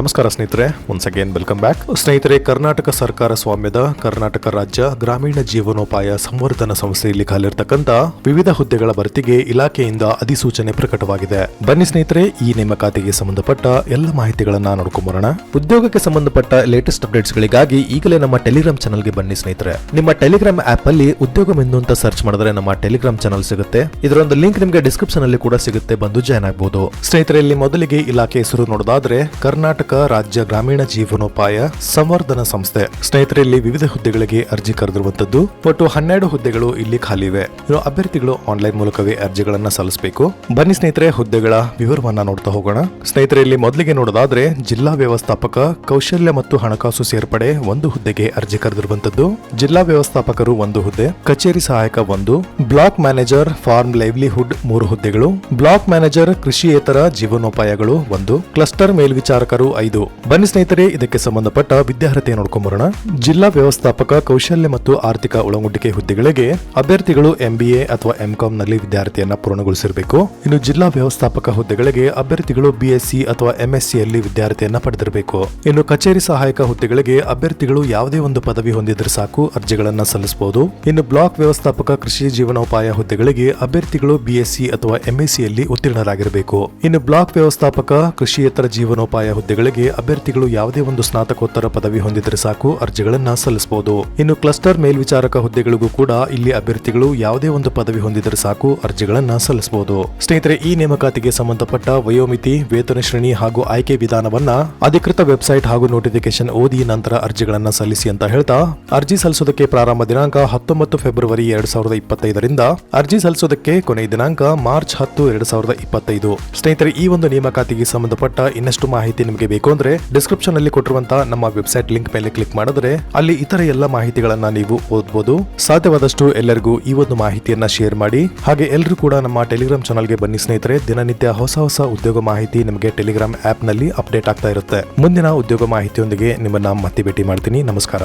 ನಮಸ್ಕಾರ ಸ್ನೇಹಿತರೆ once again welcome back ಸ್ನೇಹಿತರೆ, ಕರ್ನಾಟಕ ಸರ್ಕಾರ ಸ್ವಾಮ್ಯದ ಕರ್ನಾಟಕ ರಾಜ್ಯ ಗ್ರಾಮೀಣ ಜೀವನೋಪಾಯ ಸಂವರ್ಧನ ಸಂಸ್ಥೆಯಲ್ಲಿ ಕಾಲಿರ್ತಕ್ಕಂಥ ವಿವಿಧ ಹುದ್ದೆಗಳ ಭರ್ತಿಗೆ ಇಲಾಖೆಯಿಂದ ಅಧಿಸೂಚನೆ ಪ್ರಕಟವಾಗಿದೆ. ಬನ್ನಿ ಸ್ನೇಹಿತರೆ, ಈ ನೇಮಕಾತಿಗೆ ಸಂಬಂಧಪಟ್ಟ ಎಲ್ಲ ಮಾಹಿತಿಗಳನ್ನ ನೋಡ್ಕೊಂಬರೋಣ. ಉದ್ಯೋಗಕ್ಕೆ ಸಂಬಂಧಪಟ್ಟ ಲೇಟೆಸ್ಟ್ ಅಪ್ಡೇಟ್ಸ್ ಗಳಿಗಾಗಿ ಈಗಲೇ ನಮ್ಮ ಟೆಲಿಗ್ರಾಮ್ ಚಾನಲ್ಗೆ ಬನ್ನಿ ಸ್ನೇಹಿತರೆ. ನಿಮ್ಮ ಟೆಲಿಗ್ರಾಮ್ ಆಪ್ ಅಲ್ಲಿ ಉದ್ಯೋಗ ಮೆನು ಅಂತ ಸರ್ಚ್ ಮಾಡಿದ್ರೆ ನಮ್ಮ ಟೆಲಿಗ್ರಾಮ್ ಚಾನಲ್ ಸಿಗುತ್ತೆ. ಇದರೊಂದು ಲಿಂಕ್ ನಿಮಗೆ ಡಿಸ್ಕ್ರಿಪ್ಷನ್ ಅಲ್ಲಿ ಕೂಡ ಸಿಗುತ್ತೆ, ಬಂದು ಜಾಯ್ನ್ ಆಗಬಹುದು ಸ್ನೇಹಿತರೆ, ಇಲ್ಲಿ ಮೊದಲಿಗೆ ಇಲಾಖೆ ಹೆಸರು ನೋಡೋದಾದ್ರೆ, ಕರ್ನಾಟಕ ರಾಜ್ಯ ಗ್ರಾಮೀಣ ಜೀವನೋಪಾಯ ಸಂವರ್ಧನ ಸಂಸ್ಥೆ. ಸ್ನೇಹಿತರಲ್ಲಿ ವಿವಿಧ ಹುದ್ದೆಗಳಿಗೆ ಅರ್ಜಿ ಕರೆದಿರುವಂತದ್ದು ಒಟ್ಟು ಹನ್ನೆರಡು ಹುದ್ದೆಗಳು ಇಲ್ಲಿ ಖಾಲಿ ಇವೆ. ಅಭ್ಯರ್ಥಿಗಳು ಆನ್ಲೈನ್ ಮೂಲಕವೇ ಅರ್ಜಿಗಳನ್ನ ಸಲ್ಲಿಸಬೇಕು. ಬನ್ನಿ ಸ್ನೇಹಿತರೆ, ಹುದ್ದೆಗಳ ವಿವರವನ್ನ ನೋಡ್ತಾ ಹೋಗೋಣ. ಸ್ನೇಹಿತರಲ್ಲಿ ಮೊದಲಿಗೆ ನೋಡೋದಾದ್ರೆ, ಜಿಲ್ಲಾ ವ್ಯವಸ್ಥಾಪಕ ಕೌಶಲ್ಯ ಮತ್ತು ಹಣಕಾಸು ಸೇರ್ಪಡೆ ಒಂದು ಹುದ್ದೆಗೆ ಅರ್ಜಿ ಕರೆದಿರುವಂತದ್ದು ಜಿಲ್ಲಾ ವ್ಯವಸ್ಥಾಪಕರು ಒಂದು ಹುದ್ದೆ, ಕಚೇರಿ ಸಹಾಯಕ ಒಂದು, ಬ್ಲಾಕ್ ಮ್ಯಾನೇಜರ್ ಫಾರ್ಮ್ ಲೈವ್ಲಿಹುಡ್ ಮೂರು ಹುದ್ದೆಗಳು, ಬ್ಲಾಕ್ ಮ್ಯಾನೇಜರ್ ಕೃಷಿಯೇತರ ಜೀವನೋಪಾಯಗಳು ಒಂದು, ಕ್ಲಸ್ಟರ್ ಮೇಲ್ವಿಚಾರಕರು ಐದು. ಬನ್ನಿ ಸ್ನೇಹಿತರೆ, ಇದಕ್ಕೆ ಸಂಬಂಧಪಟ್ಟ ವಿದ್ಯಾರ್ಹತೆ ನೋಡ್ಕೊಂಬರೋಣ. ಜಿಲ್ಲಾ ವ್ಯವಸ್ಥಾಪಕ, ಕೌಶಲ್ಯ ಮತ್ತು ಆರ್ಥಿಕ ಒಳಗೊಂಡಿಕೆ ಹುದ್ದೆಗಳಿಗೆ ಅಭ್ಯರ್ಥಿಗಳು ಎಂಬಿಎ ಅಥವಾ ಎಂಕಾಂ ನಲ್ಲಿ ವಿದ್ಯಾರ್ಥಿಯನ್ನ ಪೂರ್ಣಗೊಳಿಸಿರಬೇಕು. ಇನ್ನು ಜಿಲ್ಲಾ ವ್ಯವಸ್ಥಾಪಕ ಹುದ್ದೆಗಳಿಗೆ ಅಭ್ಯರ್ಥಿಗಳು ಬಿಎಸ್ಸಿ ಅಥವಾ ಎಂಎಸ್ಸಿ ಯಲ್ಲಿ ವಿದ್ಯಾರ್ಥಿಯನ್ನ ಪಡೆದಿರಬೇಕು. ಇನ್ನು ಕಚೇರಿ ಸಹಾಯಕ ಹುದ್ದೆಗಳಿಗೆ ಅಭ್ಯರ್ಥಿಗಳು ಯಾವುದೇ ಒಂದು ಪದವಿ ಹೊಂದಿದ್ರೆ ಸಾಕು, ಅರ್ಜಿಗಳನ್ನ ಸಲ್ಲಿಸಬಹುದು ಇನ್ನು ಬ್ಲಾಕ್ ವ್ಯವಸ್ಥಾಪಕ ಕೃಷಿ ಜೀವನೋಪಾಯ ಹುದ್ದೆಗಳಿಗೆ ಅಭ್ಯರ್ಥಿಗಳು ಬಿಎಸ್ಸಿ ಅಥವಾ ಎಂಎಸ್ಸಿ ಯಲ್ಲಿ ಉತ್ತೀರ್ಣರಾಗಿರಬೇಕು. ಇನ್ನು ಬ್ಲಾಕ್ ವ್ಯವಸ್ಥಾಪಕ ಕೃಷಿಯೇತರ ಜೀವನೋಪಾಯ ಹುದ್ದೆಗಳಿಗೆ ಅಭ್ಯರ್ಥಿಗಳು ಯಾವುದೇ ಒಂದು ಸ್ನಾತಕೋತ್ತರ ಪದವಿ ಹೊಂದಿದ್ರೆ ಸಾಕು, ಅರ್ಜಿಗಳನ್ನ ಸಲ್ಲಿಸಬಹುದು ಇನ್ನು ಕ್ಲಸ್ಟರ್ ಮೇಲ್ವಿಚಾರಕ ಹುದ್ದೆಗಳಿಗೂ ಕೂಡ ಇಲ್ಲಿ ಅಭ್ಯರ್ಥಿಗಳು ಯಾವುದೇ ಒಂದು ಪದವಿ ಹೊಂದಿದ್ರೆ ಸಾಕು, ಅರ್ಜಿಗಳನ್ನ ಸಲ್ಲಿಸಬಹುದು ಸ್ನೇಹಿತರೆ, ಈ ನೇಮಕಾತಿಗೆ ಸಂಬಂಧಪಟ್ಟ ವಯೋಮಿತಿ, ವೇತನ ಶ್ರೇಣಿ ಹಾಗೂ ಆಯ್ಕೆ ವಿಧಾನವನ್ನ ಅಧಿಕೃತ ವೆಬ್ಸೈಟ್ ಹಾಗೂ ನೋಟಿಫಿಕೇಶನ್ ಓದಿ ನಂತರ ಅರ್ಜಿಗಳನ್ನ ಸಲ್ಲಿಸಿ ಅಂತ ಹೇಳ್ತಾ, ಅರ್ಜಿ ಸಲ್ಲಿಸೋದಕ್ಕೆ ಪ್ರಾರಂಭ ದಿನಾಂಕ ಹತ್ತೊಂಬತ್ತು ಫೆಬ್ರವರಿ ಎರಡ್ ಸಾವಿರದ ಇಪ್ಪತ್ತೈದರಿಂದ, ಅರ್ಜಿ ಸಲ್ಲಿಸೋದಕ್ಕೆ ಕೊನೆಯ ದಿನಾಂಕ ಮಾರ್ಚ್ ಹತ್ತು ಎರಡ್ ಸಾವಿರದ ಇಪ್ಪತ್ತೈದು. ಸ್ನೇಹಿತರೆ, ಈ ಒಂದು ನೇಮಕಾತಿಗೆ ಸಂಬಂಧಪಟ್ಟ ಇನ್ನಷ್ಟು ಮಾಹಿತಿ ನಿಮಗೆ ಬೇಕು ಅಂದ್ರೆ ಡಿಸ್ಕ್ರಿಪ್ಷನ್ ಅಲ್ಲಿ ಕೊಟ್ಟಿರುವಂತಹ ನಮ್ಮ ವೆಬ್ಸೈಟ್ ಲಿಂಕ್ ಮೇಲೆ ಕ್ಲಿಕ್ ಮಾಡಿದ್ರೆ ಅಲ್ಲಿ ಇತರ ಎಲ್ಲ ಮಾಹಿತಿಗಳನ್ನ ನೀವು ಓದಬಹುದು ಸಾಧ್ಯವಾದಷ್ಟು ಎಲ್ಲರಿಗೂ ಈ ಒಂದು ಮಾಹಿತಿಯನ್ನ ಶೇರ್ ಮಾಡಿ. ಹಾಗೆ ಎಲ್ಲರೂ ಕೂಡ ನಮ್ಮ ಟೆಲಿಗ್ರಾಮ್ ಚಾನಲ್ಗೆ ಬನ್ನಿ ಸ್ನೇಹಿತರೆ. ದಿನನಿತ್ಯ ಹೊಸ ಹೊಸ ಉದ್ಯೋಗ ಮಾಹಿತಿ ನಿಮಗೆ ಟೆಲಿಗ್ರಾಮ್ ಆಪ್ನಲ್ಲಿ ಅಪ್ಡೇಟ್ ಆಗ್ತಾ ಇರುತ್ತೆ. ಮುಂದಿನ ಉದ್ಯೋಗ ಮಾಹಿತಿಯೊಂದಿಗೆ ನಿಮ್ಮನ್ನ ಮತ್ತೆ ಭೇಟಿ ಮಾಡ್ತೀನಿ. ನಮಸ್ಕಾರ.